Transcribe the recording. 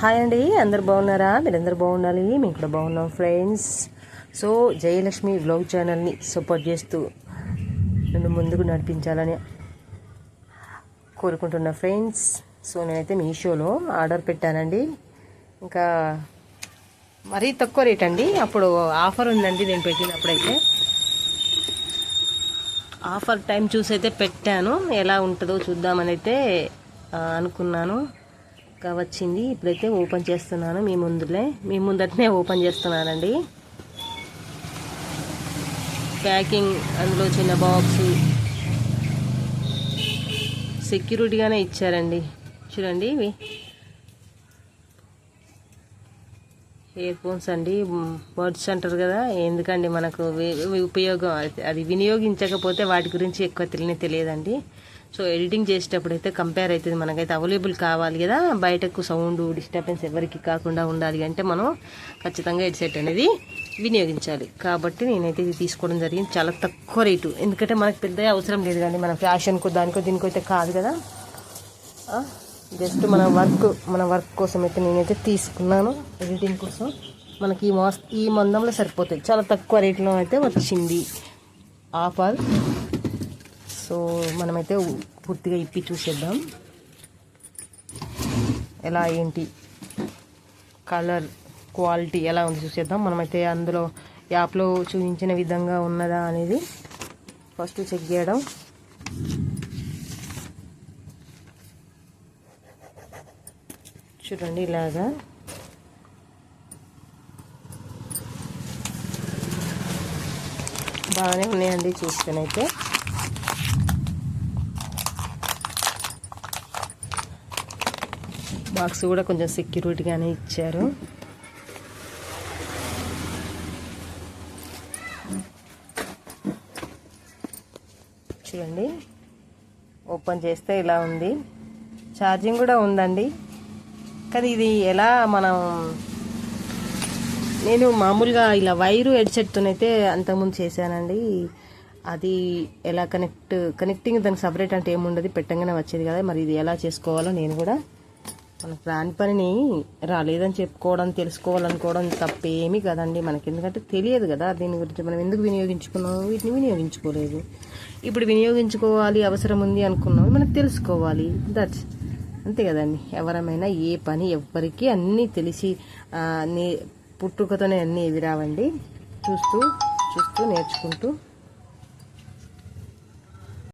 Hi అండి అందరు బాగున్నారా? మీరందరు బాగుండాలి? మేము కూడా బాగున్నాం ఫ్రెండ్స్ సో జయలక్ష్మి వ్లాగ్ ఛానల్ని సపోర్ట్ చేస్తూ నన్ను ముందుకు నడిపించాలని కోరుకుంటున్నా ఫ్రెండ్స్ సో నేనైతే మీషోలో ఆర్డర్ పెట్టానండి. ఇంకా మరీ తక్కువ రేట్ అండి. అప్పుడు ఆఫర్ ఉందండి నేను పెట్టినప్పుడైతే. ఆఫర్ టైం చూసి అయితే పెట్టాను. ఎలా ఉంటుందో చూద్దామని అయితే అనుకున్నాను. ఇంకా వచ్చింది. ఇప్పుడైతే ఓపెన్ చేస్తున్నాను. మీ ముందులే మీ ముందటనే ఓపెన్ చేస్తున్నానండి. ప్యాకింగ్ అందులో చిన్న బాక్స్. సెక్యూరిటీగానే ఇచ్చారండి. చూడండి ఇవి. ఇయర్ ఫోన్స్ అండి. బర్డ్స్ అంటారు కదా ఎందుకండి మనకు ఉపయోగం? అది- అది వినియోగించకపోతే వాటి గురించి ఎక్కువ తెలియని తెలియదండి. సో ఎడిటింగ్ చేసేటప్పుడు అయితే కంపేర్ అవుతుంది. మనకైతే అవైలబుల్ కావాలి కదా. బయటకు సౌండ్ డిస్టర్బెన్స్ ఎవరికి కాకుండా ఉండాలి అంటే మనం ఖచ్చితంగా హెడ్సెట్ అనేది వినియోగించాలి. కాబట్టి నేనైతే ఇది తీసుకోవడం జరిగింది. చాలా తక్కువ రేటు. ఎందుకంటే మనకు పెద్ద అవసరం లేదు కానీ మన ఫ్యాషన్కు దానికో దీనికో అయితే కాదు కదా. జస్ట్ మన వర్క్ మన వర్క్ కోసం అయితే నేనైతే తీసుకున్నాను. ఎడిటింగ్ కోసం మనకి ఈ మాస్ ఈ మందంలో సరిపోతాయి. చాలా తక్కువ రేట్లో అయితే వచ్చింది. ఆఫర్. సో మనమైతే పూర్తిగా ఇప్పి చూసేద్దాం. ఎలా ఏంటి కలర్ క్వాలిటీ ఎలా ఉంది చూసేద్దాం. మనమైతే అందులో యాప్లో చూపించిన విధంగా ఉన్నదా అనేది ఫస్ట్ చెక్ చేయడం. చూడండి ఇలాగా. బాగానే ఉన్నాయండి చూస్తేనైతే బాక్స్ కూడా కొంచెం సెక్యూరిటీగానే ఇచ్చారు. చూడండి. ఓపెన్ చేస్తే ఇలా ఉంది. ఛార్జింగ్ కూడా ఉందండి. కానీ ఇది ఎలా మనం నేను మామూలుగా ఇలా వైరు హెడ్సెట్తోనైతే అంతకుముందు చేశానండి. అది ఎలా కనెక్ట్ కనెక్టింగ్ దానికి సపరేట్ అంటే ఏముండదు పెట్టంగానే వచ్చేది కదా. మరి ఇది ఎలా చేసుకోవాలో నేను కూడా మనకు రాని పనిని రాలేదని చెప్పుకోవడం తెలుసుకోవాలనుకోవడం తప్పేమీ కదండి. మనకి ఎందుకంటే తెలియదు కదా దీని గురించి మనం ఎందుకు వినియోగించుకున్నాం? వీటిని వినియోగించుకోలేదు. ఇప్పుడు వినియోగించుకోవాలి అవసరం ఉంది అనుకున్నాం మనం తెలుసుకోవాలి. దట్స్ అంతే కదండి. ఎవరమైనా ఏ పని ఎవ్వరికీ అన్నీ తెలిసి పుట్టుకతోనే అన్నీ ఎవి రావండి చూస్తూ చూస్తూ నేర్చుకుంటూ